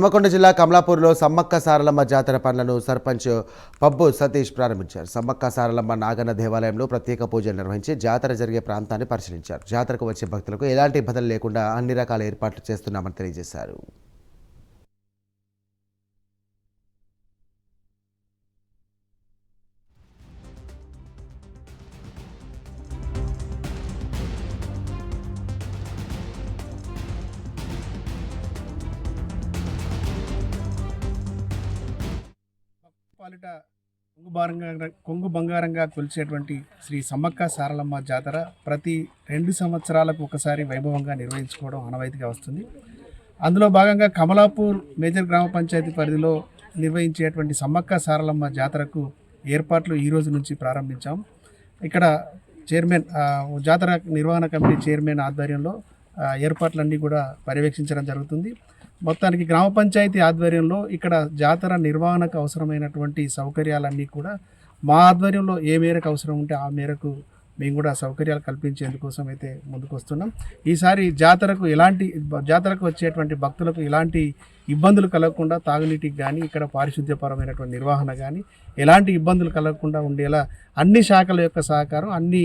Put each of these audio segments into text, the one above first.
హన్మకొండ జిల్లా కమలాపూర్లో సమ్మక్క సారలమ్మ జాతర పనులను సర్పంచ్ పబ్బు సతీష్ ప్రారంభించారు. సమ్మక్క సారలమ్మ నాగన్న దేవాలయంలో ప్రత్యేక పూజలు నిర్వహించి జాతర జరిగే ప్రాంతాన్ని పరిశీలించారు. జాతరకు వచ్చే భక్తులకు ఎలాంటి ఇబ్బందులు లేకుండా అన్ని రకాల ఏర్పాట్లు చేస్తున్నామని తెలియజేశారు. పాలిట కొంగు కొంగు బంగారంగా కొలిచేటువంటి శ్రీ సమ్మక్క సారలమ్మ జాతర ప్రతి రెండు సంవత్సరాలకు ఒకసారి వైభవంగా నిర్వహించుకోవడం ఆనవాయితీగా వస్తుంది. అందులో భాగంగా కమలాపూర్ మేజర్ గ్రామ పంచాయతీ పరిధిలో నిర్వహించేటువంటి సమ్మక్క సారలమ్మ జాతరకు ఏర్పాట్లు ఈ రోజు నుంచి ప్రారంభించాం. ఇక్కడ చైర్మన్ జాతర నిర్వహణ కమిటీ చైర్మన్ ఆధ్వర్యంలో ఏర్పాట్లన్నీ కూడా పర్యవేక్షించడం జరుగుతుంది. మొత్తానికి గ్రామ పంచాయతీ ఆధ్వర్యంలో ఇక్కడ జాతర నిర్వహణకు అవసరమైనటువంటి సౌకర్యాలన్నీ కూడా మా ఆధ్వర్యంలో ఏ మేరకు అవసరం ఉంటే ఆ మేరకు మేము కూడా సౌకర్యాలు కల్పించేందుకోసం అయితే ముందుకు వస్తున్నాం ఈసారి జాతరకు ఎలాంటి జాతరకు వచ్చేటువంటి భక్తులకు ఎలాంటి ఇబ్బందులు కలగకుండా తాగునీటికి కానీ ఇక్కడ పారిశుద్ధ్యపరమైనటువంటి నిర్వహణ కానీ ఎలాంటి ఇబ్బందులు కలగకుండా ఉండేలా అన్ని శాఖల యొక్క సహకారం అన్ని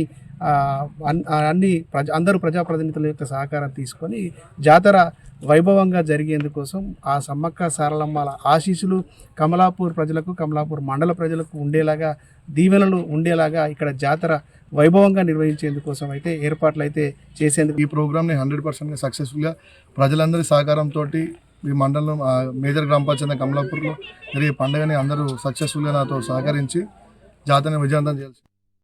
అన్- అన్ని ప్రజ అందరూ ప్రజాప్రతినిధుల యొక్క సహకారం తీసుకొని జాతర వైభవంగా జరిగేందుకోసం ఆ సమ్మక్క సారలమ్మల ఆశీస్సులు కమలాపూర్ ప్రజలకు కమలాపూర్ మండల ప్రజలకు ఉండేలాగా దీవెనలు ఉండేలాగా ఇక్కడ జాతర వైభవంగా నిర్వహించేందుకోసం అయితే ఏర్పాట్లు అయితే చేసేందుకు ఈ ప్రోగ్రామ్ని హండ్రెడ్ పర్సెంట్గా సక్సెస్ఫుల్గా ప్రజలందరి సహకారంతో ఈ మండలం మేజర్ గ్రామ పంచాయతీ కమలాపూర్లో జరిగే పండుగని అందరూ సక్సెస్ఫుల్గా నాతో సహకరించి జాతరని విజయవంతం చేయాల్సి